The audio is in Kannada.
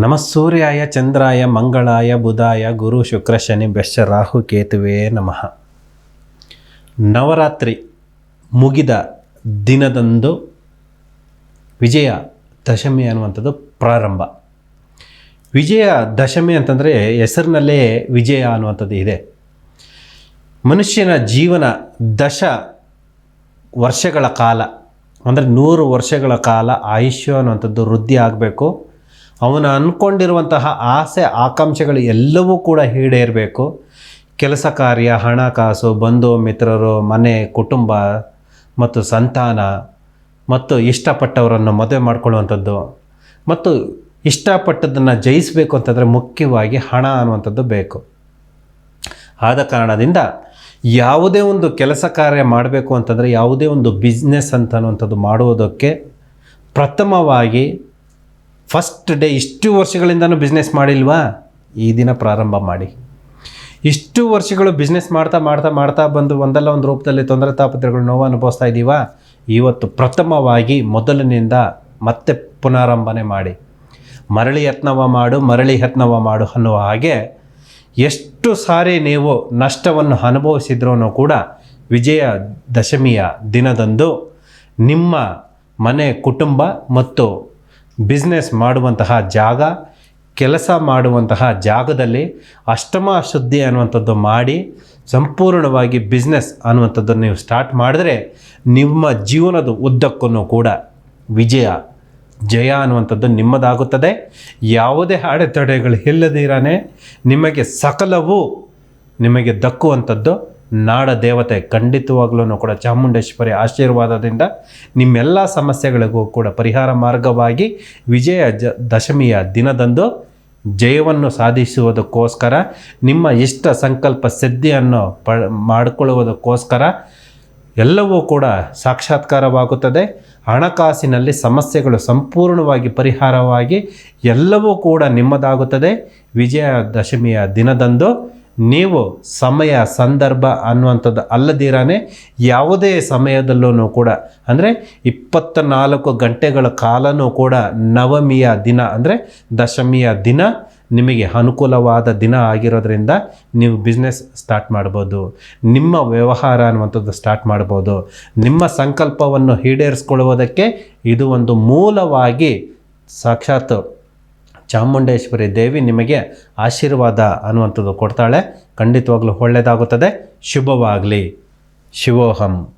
ನಮಃ ಸೂರ್ಯಾಯ, ಚಂದ್ರಾಯ, ಮಂಗಳಾಯ, ಬುಧಾಯ, ಗುರು, ಶುಕ್ರ, ಶನಿ ಬೆಶ್ಚ ರಾಹು, ಕೇತುವೇ ನಮಃ. ನವರಾತ್ರಿ ಮುಗಿದ ದಿನದಂದು ವಿಜಯ ದಶಮಿ ಅನ್ನುವಂಥದ್ದು ಪ್ರಾರಂಭ. ವಿಜಯ ದಶಮಿ ಅಂತಂದರೆ ಹೆಸರಿನಲ್ಲೇ ವಿಜಯ ಅನ್ನುವಂಥದ್ದು ಇದೆ. ಮನುಷ್ಯನ ಜೀವನ ದಶ ವರ್ಷಗಳ ಕಾಲ, ಅಂದರೆ ನೂರು ವರ್ಷಗಳ ಕಾಲ ಆಯುಷ್ಯ ಅನ್ನುವಂಥದ್ದು ವೃದ್ಧಿ ಆಗಬೇಕು. ಅವನು ಅಂದ್ಕೊಂಡಿರುವಂತಹ ಆಸೆ, ಆಕಾಂಕ್ಷೆಗಳು ಎಲ್ಲವೂ ಕೂಡ ಈಡೇರಬೇಕು. ಕೆಲಸ ಕಾರ್ಯ ಹಣಕಾಸು ಬಂಧು, ಮಿತ್ರರು, ಮನೆ, ಕುಟುಂಬ ಮತ್ತು ಸಂತಾನ ಮತ್ತು ಇಷ್ಟಪಟ್ಟವರನ್ನು ಮದುವೆ ಮಾಡ್ಕೊಳ್ಳುವಂಥದ್ದು ಮತ್ತು ಇಷ್ಟಪಟ್ಟದನ್ನು ಜಯಿಸಬೇಕು ಅಂತಂದರೆ ಮುಖ್ಯವಾಗಿ ಹಣ ಅನ್ನುವಂಥದ್ದು ಬೇಕು. ಆದ ಕಾರಣದಿಂದ ಯಾವುದೇ ಒಂದು ಕೆಲಸ ಕಾರ್ಯ ಮಾಡಬೇಕು ಅಂತಂದರೆ ಯಾವುದೇ ಒಂದು ಬಿಸ್ನೆಸ್ ಅಂತ ಅನ್ನುವಂಥದ್ದು ಮಾಡುವುದಕ್ಕೆ ಪ್ರಥಮವಾಗಿ ಫಸ್ಟ್ ಡೇ ಇಷ್ಟು ವರ್ಷಗಳಿಂದನೂ ಬಿಸ್ನೆಸ್ ಮಾಡಿಲ್ವಾ? ಈ ದಿನ ಪ್ರಾರಂಭ ಮಾಡಿ. ಇಷ್ಟು ವರ್ಷಗಳು ಬಿಸ್ನೆಸ್ ಮಾಡ್ತಾ ಮಾಡ್ತಾ ಮಾಡ್ತಾ ಬಂದು ಒಂದಲ್ಲ ಒಂದು ರೂಪದಲ್ಲಿ ತೊಂದರೆ ತಾಪತ್ರಗಳು ನೋವು ಅನುಭವಿಸ್ತಾ ಇದ್ದೀವಾ ಇವತ್ತು ಪ್ರಥಮವಾಗಿ ಮೊದಲಿನಿಂದ ಮತ್ತೆ ಪುನಾರಂಭನೆ ಮಾಡಿ. ಮರಳಿ ಯತ್ನವ ಮಾಡು, ಮರಳಿ ಯತ್ನವ ಮಾಡು ಅನ್ನುವ ಹಾಗೆ ಎಷ್ಟು ಸಾರಿ ನೀವು ನಷ್ಟವನ್ನು ಅನುಭವಿಸಿದ್ರೂ ಕೂಡ ವಿಜಯ ದಶಮಿಯ ದಿನದಂದು ನಿಮ್ಮ ಮನೆ, ಕುಟುಂಬ ಮತ್ತು ಬಿಸ್ನೆಸ್ ಮಾಡುವಂತಹ ಜಾಗ, ಕೆಲಸ ಮಾಡುವಂತಹ ಜಾಗದಲ್ಲಿ ಅಷ್ಟಮ ಶುದ್ಧಿ ಅನ್ನುವಂಥದ್ದು ಮಾಡಿ, ಸಂಪೂರ್ಣವಾಗಿ ಬಿಸ್ನೆಸ್ ಅನ್ನುವಂಥದ್ದನ್ನು ನೀವು ಸ್ಟಾರ್ಟ್ ಮಾಡಿದ್ರೆ ನಿಮ್ಮ ಜೀವನದ ಉದ್ದಕ್ಕೂ ಕೂಡ ವಿಜಯ, ಜಯ ಅನ್ನುವಂಥದ್ದು ನಿಮ್ಮದಾಗುತ್ತದೆ. ಯಾವುದೇ ಅಡೆತಡೆಗಳು ಇಲ್ಲದಿರಾನೆ ನಿಮಗೆ ಸಕಲವೂ ನಿಮಗೆ ದಕ್ಕುವಂಥದ್ದು. ನಾಡ ದೇವತೆ ಖಂಡಿತವಾಗ್ಲೂ ಕೂಡ ಚಾಮುಂಡೇಶ್ವರಿ ಆಶೀರ್ವಾದದಿಂದ ನಿಮ್ಮೆಲ್ಲ ಸಮಸ್ಯೆಗಳಿಗೂ ಕೂಡ ಪರಿಹಾರ ಮಾರ್ಗವಾಗಿ ವಿಜಯ ದಶಮಿಯ ದಿನದಂದು ಜಯವನ್ನು ಸಾಧಿಸುವುದಕ್ಕೋಸ್ಕರ, ನಿಮ್ಮ ಇಷ್ಟ ಸಂಕಲ್ಪ ಸಿದ್ಧಿಯನ್ನು ಪ ಮಾಡಿಕೊಳ್ಳುವುದಕ್ಕೋಸ್ಕರ ಎಲ್ಲವೂ ಕೂಡ ಸಾಕ್ಷಾತ್ಕಾರವಾಗುತ್ತದೆ. ಹಣಕಾಸಿನಲ್ಲಿ ಸಮಸ್ಯೆಗಳು ಸಂಪೂರ್ಣವಾಗಿ ಪರಿಹಾರವಾಗಿ ಎಲ್ಲವೂ ಕೂಡ ನಿಮ್ಮದಾಗುತ್ತದೆ. ವಿಜಯ ದಶಮಿಯ ದಿನದಂದು ನೀವು ಸಮಯ, ಸಂದರ್ಭ ಅನ್ನುವಂಥದ್ದು ಅಲ್ಲದಿರಾನೆ ಯಾವುದೇ ಸಮಯದಲ್ಲೂ ಕೂಡ, ಅಂದರೆ ಇಪ್ಪತ್ತ ನಾಲ್ಕು ಗಂಟೆಗಳ ಕಾಲನೂ ಕೂಡ ನವಮಿಯ ದಿನ, ಅಂದರೆ ದಶಮಿಯ ದಿನ ನಿಮಗೆ ಅನುಕೂಲವಾದ ದಿನ ಆಗಿರೋದ್ರಿಂದ ನೀವು ಬಿಸ್ನೆಸ್ ಸ್ಟಾರ್ಟ್ ಮಾಡ್ಬೋದು. ನಿಮ್ಮ ವ್ಯವಹಾರ ಅನ್ನುವಂಥದ್ದು ಸ್ಟಾರ್ಟ್ ಮಾಡ್ಬೋದು. ನಿಮ್ಮ ಸಂಕಲ್ಪವನ್ನು ಈಡೇರಿಸ್ಕೊಳ್ಳುವುದಕ್ಕೆ ಇದು ಒಂದು ಮೂಲವಾಗಿ ಸಾಕ್ಷಾತ್ ಚಾಮುಂಡೇಶ್ವರಿ ದೇವಿ ನಿಮಗೆ ಆಶೀರ್ವಾದ ಅನ್ನುವಂಥದ್ದು ಕೊಡ್ತಾಳೆ. ಖಂಡಿತವಾಗ್ಲೂ ಒಳ್ಳೆಯದಾಗುತ್ತದೆ. ಶುಭವಾಗಲಿ. ಶಿವೋಹಂ.